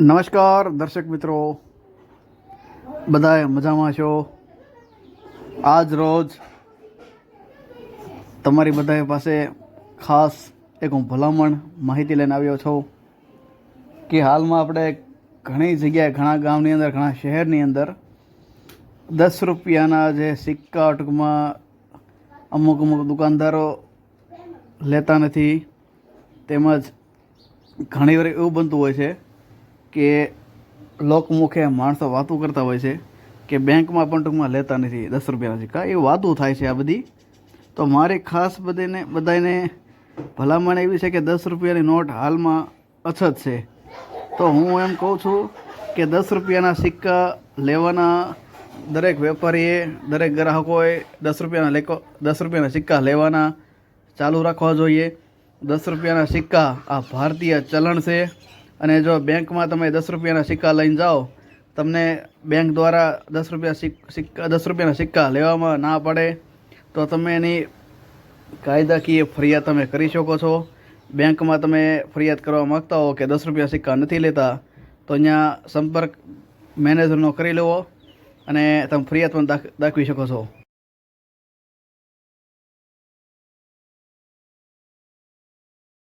નમસ્કાર, દર્શક મિત્રો. બધાએ મજામાં છો? આજ રોજ તમારી બધા પાસે ખાસ એક હું ભલામણ માહિતી લઈને આવ્યો છું કે હાલમાં આપણે ઘણી જગ્યાએ, ઘણા ગામની અંદર, ઘણા શહેરની અંદર દસ રૂપિયાના જે સિક્કા ટૂંકમાં અમુક અમુક દુકાનદારો લેતા નથી. તેમજ ઘણી વાર એવું બનતું હોય છે કે લોકમુખે માણસો વાતો કરતા હોય છે કે બેંકમાં પણ ટૂંકમાં લેતા નથી દસ રૂપિયાના સિક્કા. એ વાતું થાય છે આ બધી. તો મારી ખાસ બધાને બધાને ભલામણ એવી છે કે દસ રૂપિયાની નોટ હાલમાં અછત છે. તો હું એમ કહું છું કે દસ રૂપિયાના સિક્કા લેવાના દરેક વેપારીએ, દરેક ગ્રાહકોએ દસ રૂપિયાના લેકો દસ રૂપિયાના સિક્કા લેવાના ચાલુ રાખવા જોઈએ. દસ રૂપિયાના સિક્કા આ ભારતીય ચલણ છે. અને જો બેંકમાં તમે દસ રૂપિયાના સિક્કા લઈને જાઓ, તમને બેંક દ્વારા દસ રૂપિયા સિક્કા, દસ રૂપિયાના સિક્કા લેવામાં ના પડે, તો તમે એની કાયદાકીય ફરિયાદ તમે કરી શકો છો. બેંકમાં તમે ફરિયાદ કરવા માગતા હો કે દસ રૂપિયા સિક્કા નથી લેતા, તો અહીંયા સંપર્ક મેનેજરનો કરી લેવો અને તમે ફરિયાદ પણ દાખ, દાખવી શકો છો.